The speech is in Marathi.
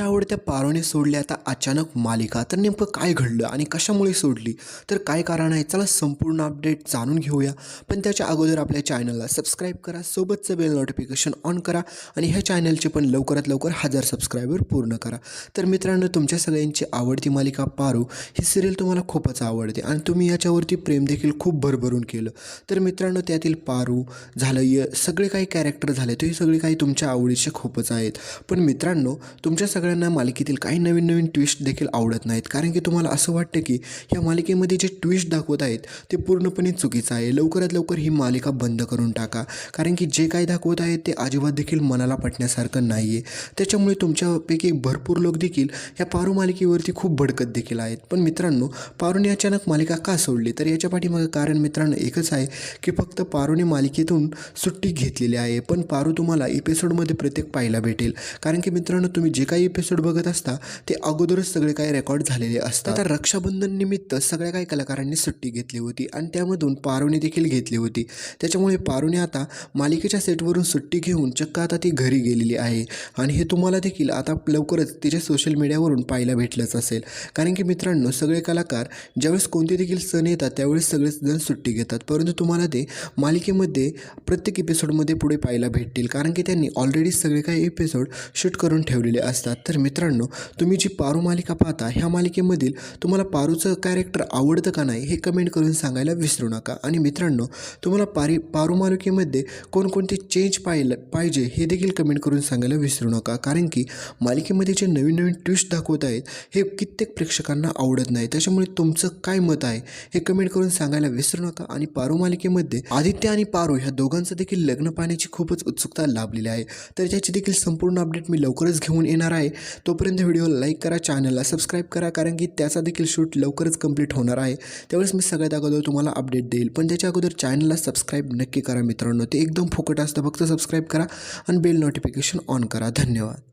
तुमच्या आवडत्या पारोने सोडली आता अचानक मालिका. तर नेमकं काय घडलं आणि कशामुळे सोडली? तर काय कारण आहे? चला संपूर्ण अपडेट जाणून घेऊया. पण त्याच्या अगोदर आपल्या चॅनलला सबस्क्राईब करा. सोबतचं बेल नोटिफिकेशन ऑन करा आणि ह्या चॅनलचे पण लवकरात लवकर हजार सबस्क्रायबर पूर्ण करा. तर मित्रांनो तुमच्या सगळ्यांची आवडती मालिका पारो ही सिरियल तुम्हाला खूपच आवडते आणि तुम्ही याच्यावरती प्रेम देखील खूप भरभरून केलं. तर मित्रांनो त्यातील पारू झालं य सगळे काही कॅरेक्टर झाले ते सगळे काही तुमच्या आवडीचे खूपच आहेत. पण मित्रांनो तुमच्या सगळ्या सगळ्यांना मालिकेतील काही नवीन नवीन ट्विस्ट देखील आवडत नाहीत. कारण की तुम्हाला असं वाटतं की या मालिकेमध्ये जे ट्विस्ट दाखवत आहेत ते पूर्णपणे चुकीचं आहे. लवकरात लवकर ही मालिका बंद करून टाका. कारण की जे काही दाखवत आहेत ते अजिबात देखील मनाला पटण्यासारखं नाही आहे त्याच्यामुळे तुमच्यापैकी भरपूर लोक देखील या पारू मालिकेवरती खूप भडकत देखील आहेत. पण मित्रांनो पारूने अचानक मालिका का सोडली? तर याच्या पाठीमागं कारण मित्रांनो एकच आहे की फक्त पारूने मालिकेतून सुट्टी घेतलेली आहे. पण पारू तुम्हाला एपिसोडमध्ये प्रत्येक पाहायला भेटेल. कारण की मित्रांनो तुम्ही जे काही एपिसोड बघत असता ते अगोदरच सगळे काही रेकॉर्ड झालेले असतात. आता रक्षाबंधन निमित्त सगळ्या काही कलाकारांनी सुट्टी घेतली होती आणि त्यामधून पारुने देखील घेतली होती. त्याच्यामुळे पारुने आता मालिकेच्या सेटवरून सुट्टी घेऊन चक्क आता ती घरी गेलेली आहे. आणि हे तुम्हाला देखील आता लवकरच तिच्या सोशल मीडियावरून पाहायला भेटलंच असेल. कारण की मित्रांनो सगळे कलाकार ज्यावेळेस कोणते देखील सण येतात त्यावेळेस सगळेच जण सुट्टी घेतात. परंतु तुम्हाला ते मालिकेमध्ये प्रत्येक एपिसोडमध्ये पुढे पाहायला भेटतील. कारण की त्यांनी ऑलरेडी सगळे काही एपिसोड शूट करून ठेवलेले असतात. तर मित्रांनो तुम्ही जी पारू मालिका पाहता ह्या मालिकेमधील तुम्हाला पारूचं कॅरेक्टर आवडतं का नाही हे कमेंट करून सांगायला विसरू नका. आणि मित्रांनो तुम्हाला पारी पारू मालिकेमध्ये कोणकोणते चेंज पाहिलं पाहिजे हे देखील कमेंट करून सांगायला विसरू नका. कारण की मालिकेमध्ये जे नवीन नवीन ट्विस्ट दाखवत आहेत हे कित्येक प्रेक्षकांना आवडत नाही. त्याच्यामुळे तुमचं काय मत आहे हे कमेंट करून सांगायला विसरू नका. आणि पारू मालिकेमध्ये आदित्य आणि पारू ह्या दोघांचं देखील लग्न पाहण्याची खूपच उत्सुकता लाभलेली आहे. तर त्याची देखील संपूर्ण अपडेट मी लवकरच घेऊन येणार आहे. तोपर्यंत व्हिडिओला लाईक करा चॅनलला सबस्क्राईब करा कारण की त्याचा देखील शूट लवकरच कंप्लीट होणार आहे. त्यावेळेस मी सगळ्यात अगोदर तुम्हाला अपडेट देईल. पण त्याच्या अगोदर चॅनलला सबस्क्राईब नक्की करा मित्रांनो. ते एकदम फुकट असतं. फक्त सबस्क्राईब करा आणि बेल नोटिफिकेशन ऑन करा. धन्यवाद.